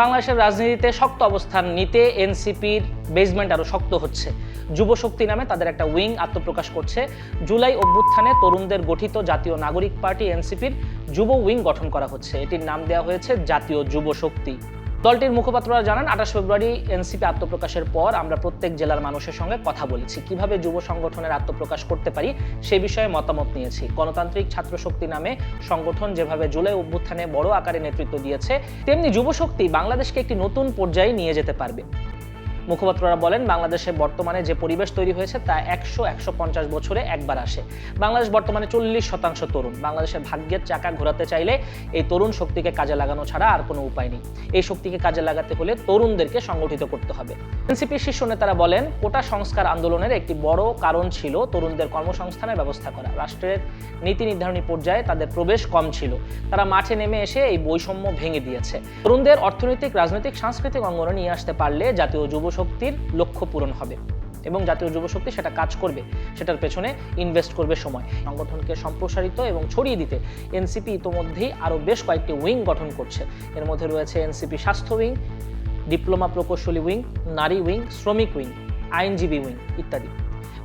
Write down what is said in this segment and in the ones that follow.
বাংলাদেশের রাজনীতিতে শক্ত অবস্থান নিতে এনসিপির বেজমেন্ট আরও শক্ত হচ্ছে। যুবশক্তি নামে তাদের একটা উইং আত্মপ্রকাশ করছে। জুলাই অভ্যুত্থানে তরুণদের গঠিত জাতীয় নাগরিক পার্টি এনসিপির যুব উইং গঠন করা হচ্ছে। এটির নাম দেওয়া হয়েছে জাতীয় যুব শক্তি দলটির মুখপাত্ররা জানান, আঠাশ ফেব্রুয়ারি এনসিপি আত্মপ্রকাশের পর আমরা প্রত্যেক জেলার মানুষের সঙ্গে কথা বলেছি। কীভাবে যুব সংগঠনের আত্মপ্রকাশ করতে পারি, সে বিষয়ে মতামত নিয়েছি। গণতান্ত্রিক ছাত্র শক্তি নামে সংগঠন যেভাবে জুলাই অভ্যুত্থানে বড় আকারে নেতৃত্ব দিয়েছে, তেমনি যুব শক্তি বাংলাদেশকে একটি নতুন পর্যায়ে নিয়ে যেতে পারবে। মুখপাত্ররা বলেন, বাংলাদেশে বর্তমানে যে পরিবেশ তৈরি হয়েছে তা একশো একশো পঞ্চাশ বছরে একবার আসে। বাংলাদেশ বর্তমানে চল্লিশ শতাংশ তরুণ। বাংলাদেশের ভাগ্যের চাকা ঘোরাতে চাইলে এই তরুণ শক্তিকে কাজে লাগানো ছাড়া আর কোনো উপায় নেই। এই শক্তিকে কাজে লাগাতে হলে তরুণদেরকে সংগঠিত করতে হবে। এনসিপির শীর্ষ নেতারা বলেন, কোটা সংস্কার আন্দোলনের একটি বড় কারণ ছিল তরুণদের কর্মসংস্থানের ব্যবস্থা করা। রাষ্ট্রের নীতি নির্ধারণী পর্যায়ে তাদের প্রবেশ কম ছিল। তারা মাঠে নেমে এসে এই বৈষম্য ভেঙে দিয়েছে। তরুণদের অর্থনৈতিক, রাজনৈতিক, সাংস্কৃতিক অঙ্গনে নিয়ে আসতে পারলে জাতীয় যুব শক্তির লক্ষ্য পূরণ হবে এবং জাতীয় যুবশক্তি সেটা কাজ করবে, সেটার পেছনে ইনভেস্ট করবে সময়। সংগঠনকে সম্প্রসারিত এবং ছড়িয়ে দিতে এনসিপি ইতোমধ্যেই আরও বেশ কয়েকটি উইং গঠন করছে। এর মধ্যে রয়েছে এনসিপি স্বাস্থ্য উইং, ডিপ্লোমা প্রকৌশলী উইং, নারী উইং, শ্রমিক উইং, আইনজীবী উইং ইত্যাদি।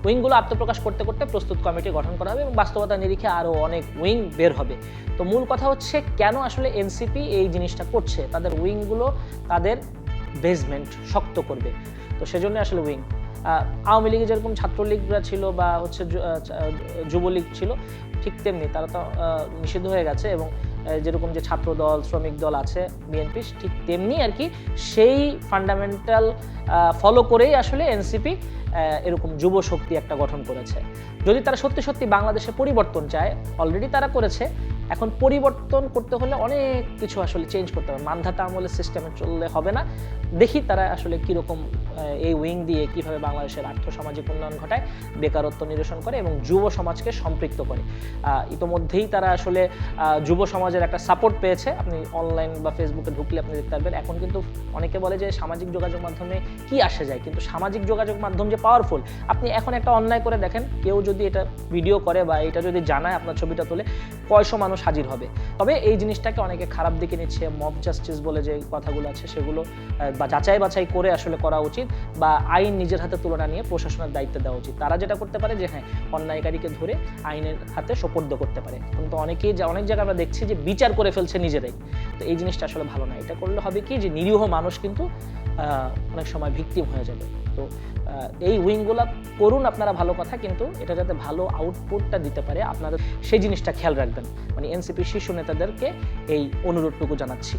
উইংগুলো আত্মপ্রকাশ করতে করতে প্রস্তুত কমিটি গঠন করা হবে এবং বাস্তবতা নিরিখে আরও অনেক উইং বের হবে। তো মূল কথা হচ্ছে কেন আসলে এনসিপি এই জিনিসটা করছে? তাদের উইংগুলো তাদের বেসমেন্ট শক্ত করবে। তো সেজন্য আসলে উইং আওয়ামী লীগে যেরকম ছাত্রলীগরা ছিল বা হচ্ছে যুবলীগ ছিল, ঠিক তেমনি তারা তো নিষিদ্ধ হয়ে গেছে এবং যেরকম যে ছাত্র দল শ্রমিক দল আছে বিএনপি ঠিক তেমনি আর কি সেই ফান্ডামেন্টাল ফলো করেই আসলে এনসিপি এরকম যুব শক্তি একটা গঠন করেছে। যদি তারা সত্যি সত্যি বাংলাদেশে পরিবর্তন চায় অলরেডি তারা করেছে এখন পরিবর্তন করতে হলে অনেক কিছু আসলে চেঞ্জ করতে হবে। মানধাতা আমলের সিস্টেমে চললে হবে না। দেখি তারা আসলে কীরকম এই উইং দিয়ে কীভাবে বাংলাদেশের আর্থসামাজিক উন্নয়ন ঘটায়, বেকারত্ব নিরসন করে এবং যুব সমাজকে সম্পৃক্ত করে। ইতোমধ্যেই তারা আসলে যুব সমাজের একটা সাপোর্ট পেয়েছে। আপনি অনলাইন বা ফেসবুকে ঢুকলে আপনি দেখতে পারবেন। এখন কিন্তু অনেকে বলে যে সামাজিক যোগাযোগ মাধ্যমে কি আসে যায়? কিন্তু সামাজিক যোগাযোগ মাধ্যম যে পাওয়ারফুল আপনি এখন একটা অন্যায় করে দেখেন, কেউ যদি এটা ভিডিও করে বা এটা যদি জানায় আপনার ছবিটা তুলে, কয়শো মানুষ হাজির হবে। তবে এই জিনিসটাকে অনেকে খারাপ দিকে নিচ্ছে মব জাস্টিস বলে যে কথাগুলো আছে সেগুলো বা যাচাই বাছাই করে আসলে করা উচিত, বা আইন নিজের হাতে তুলনা নিয়ে প্রশাসনের দায়িত্ব দেওয়া উচিত। তারা যেটা করতে পারে যে হ্যাঁ অন্যায়কারীকে ধরে আইনের হাতে সোপর্দ করতে পারে। কিন্তু অনেকেই যে, অনেক জায়গায় আমরা দেখছি যে বিচার করে ফেলছে নিজেরাই। তো এই জিনিসটা আসলে ভালো না। এটা করলে হবে কি যে, নিরীহ মানুষ কিন্তু অনেক সময় ভিকটিম হয়ে যাবে। তো এই উইংগুলো করুন আপনারা ভালো কথা, কিন্তু এটা যাতে ভালো আউটপুটটা দিতে পারে আপনারা সেই জিনিসটা খেয়াল রাখবেন। মানে এনসিপি শিশু নেতাদেরকে এই অনুরোধটুকু জানাচ্ছি।